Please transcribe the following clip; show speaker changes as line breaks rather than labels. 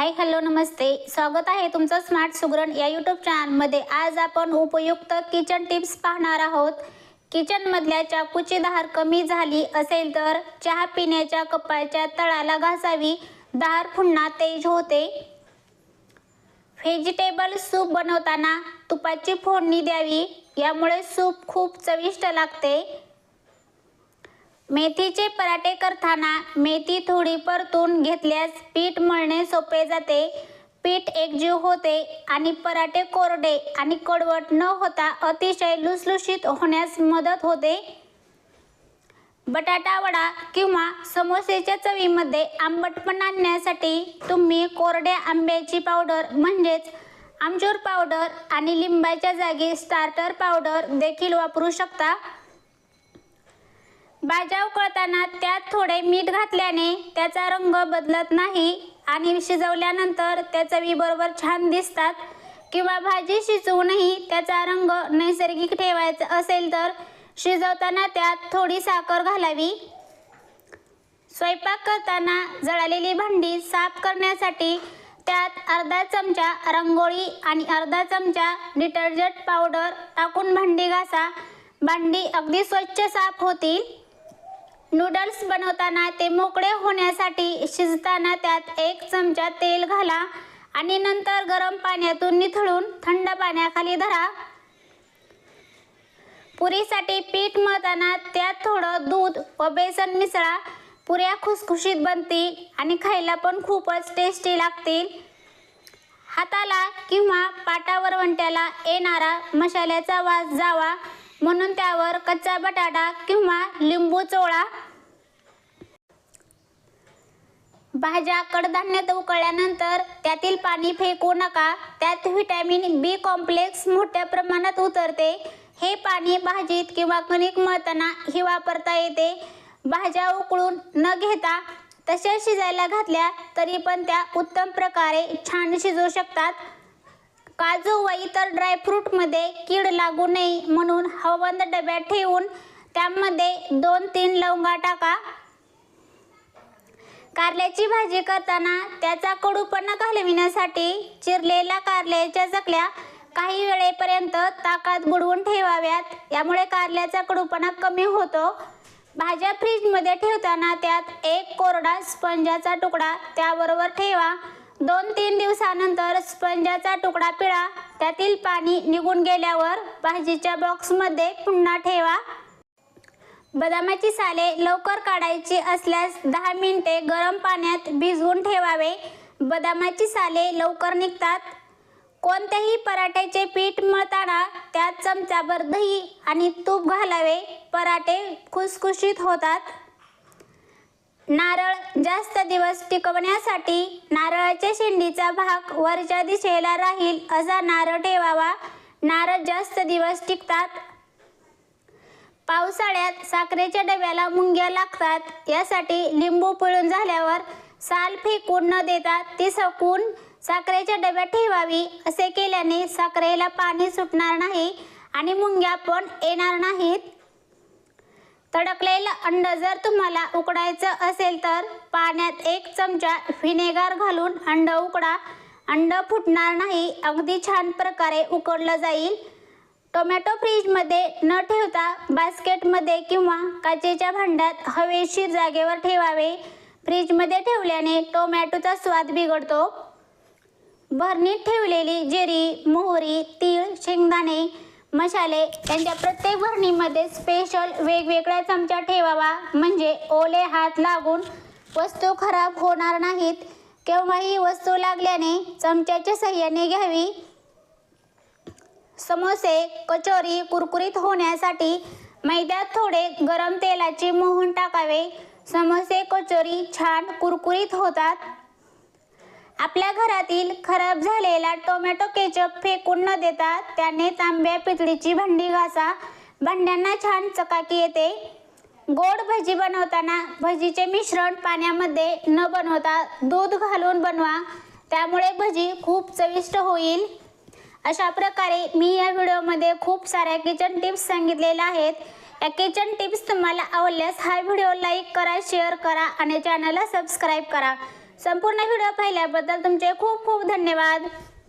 Hi hello नमस्ते. स्वागत आहे तुमचं स्मार्ट सुगरण या यूट्यूब चॅनलमध्ये आज आपण उपयुक्त किचन टिप्स पाहणार आहोत. किचनमधल्या चाकूची धार कमी झाली असेल तर चहा पिण्याच्या कपाच्या तळाला घासावी. धार पुन्हा तेज होते. व्हेजिटेबल सूप बनवताना तुपाची फोडणी द्यावी. यामुळे सूप खूप चविष्ट लागते. मेथीचे पराठे करताना मेथी थोडी परतून घेतल्यास पीठ मळणे सोपे जाते. पीठ एकजीव होते आणि पराठे कोरडे आणि कडवट न होता अतिशय लुसलुशीत होण्यास मदत होते. बटाटा वडा किंवा समोसेच्या चवीमध्ये आंबटपण आणण्यासाठी तुम्ही कोरड्या आंब्याची पावडर म्हणजेच आमचूर पावडर आणि लिंबाच्या जागी स्टार्टर पावडर देखील वापरू शकता. भाज्या उकळताना त्यात थोडे मीठ घातल्याने त्याचा रंग बदलत नाही आणि शिजवल्यानंतर त्या चवीबरोबर छान दिसतात. किंवा भाजी शिजवूनही त्याचा रंग नैसर्गिक ठेवायचा असेल तर शिजवताना त्यात थोडी साखर घालावी. स्वयंपाक करताना जळालेली भांडी साफ करण्यासाठी त्यात अर्धा चमचा रंगोळी आणि अर्धा चमचा डिटर्जंट पावडर टाकून भांडी घासा. भांडी अगदी स्वच्छ साफ होतील. नूडल्स बनवताना ते मोकळे होण्यासाठी शिजताना त्यात एक चमचा तेल घाला आणि नंतर गरम पाण्यातून निथळून थंड पाण्याखाली धरा. पुरीसाठी पीठ मळताना त्यात थोडं दूध व बेसन मिसळा. पुऱ्या खुसखुशीत बनतील आणि खायला पण खूपच टेस्टी लागतील. हाताला किंवा पाटावर वंट्याला येणारा मसाल्याचा वास जावा. म्हणून त्यावर कच्चा बटाटा किंवा लिंबू चोळा. भाज्या कडधान्यात उकळल्यानंतर त्यातील पाणी फेकू नका. त्यात व्हिटॅमिन बी कॉम्प्लेक्स मोठ्या प्रमाणात उतरते. हे पाणी भाजीत किंवा कणिक मळताना ही वापरता येते. भाज्या उकळून न घेता तशा शिजायला घातल्या तरी पण त्या उत्तम प्रकारे छान शिजू शकतात. काजू व इतर ड्रायफ्रूटमध्ये कीड लागू नये म्हणून हवाबंद डब्यात ठेवून त्यामध्ये दोन तीन लवंगा टाका. कारल्याची भाजी करताना त्याचा कडूपणा घालविण्यासाठी चिरलेल्या कारल्याच्या चकल्या काही वेळेपर्यंत ताकात बुडवून ठेवाव्यात. यामुळे कारल्याचा कडूपणा कमी होतो. भाज्या फ्रीजमध्ये ठेवताना त्यात एक कोरडा स्पंजाचा तुकडा त्याबरोबर ठेवा. दोन तीन दिवसानंतर स्पंजाचा तुकडा पिळा त्यातील पाणी निघून गेल्यावर भाजीच्या बॉक्समध्ये पुन्हा ठेवा. बदामाची साले लवकर काढायची असल्यास दहा मिनिटे गरम पाण्यात भिजवून ठेवावे. बदामाची साले लवकर निघतात. कोणत्याही पराठ्याचे पीठ मळताना त्यात चमचाभर दही आणि तूप घालावे. पराठे खुसखुशीत होतात. नारळ जास्त दिवस टिकवण्यासाठी नारळाच्या शेंडीचा भाग वरच्या दिशेला राहील असा नारळ ठेवावा. नारळ जास्त दिवस टिकतात. पावसाळ्यात साखरेच्या डब्याला मुंग्या लागतात. यासाठी लिंबू पिळून झाल्यावर साल फेकून न देता ती सकून साखरेच्या डब्यात ठेवावी. असे केल्याने साखरेला पाणी सुटणार नाही आणि मुंग्या पण येणार नाहीत. तडकलेलं अंड जर तुम्हाला उकडायचं असेल तर पाण्यात एक चमचा व्हिनेगार घालून अंड उकडा. अंड फुटणार नाही. अगदी छान प्रकारे उकडलं जाईल. टोमॅटो फ्रीजमध्ये न ठेवता बास्केटमध्ये किंवा काचेच्या भांड्यात हवेशीर जागेवर ठेवावे. फ्रीजमध्ये ठेवल्याने टोमॅटोचा स्वाद बिघडतो. भरणीत ठेवलेली जेरी मोहरी तीळ शेंगदाणे मसाले यांच्या प्रत्येक भरणीमध्ये स्पेशल वेगवेगळ्या चमचा ठेवावा. म्हणजे ओले हात लागून वस्तू खराब होणार नाहीत. केव्हाही वस्तू लागल्याने चमच्याच्या सहाय्याने घ्यावी. समोसे कचोरी कुरकुरीत होण्यासाठी मैद्यात थोडे गरम तेलाचे मोहन टाकावे. समोसे कचोरी छान कुरकुरीत होतात. आपल्या घरातील खराब झालेला टोमॅटो केचप फेकून न देता त्याने तांब्या पितळीची भांडी घासा. भांड्यांना छान चकाकी येते. गोड भजी बनवताना भजीचे मिश्रण पाण्यामध्ये न बनवता दूध घालून बनवा. त्यामुळे भजी खूप चविष्ट होईल. अशा प्रकारे मी या व्हिडिओमध्ये खूप साऱ्या किचन टिप्स सांगितलेल्या आहेत. या किचन टिप्स तुम्हाला आवडल्यास हा व्हिडिओ लाईक करा शेअर करा आणि चॅनलला सबस्क्राईब करा. संपूर्ण व्हिडिओ पाहिल्याबद्दल तुमचे खूप खूप धन्यवाद.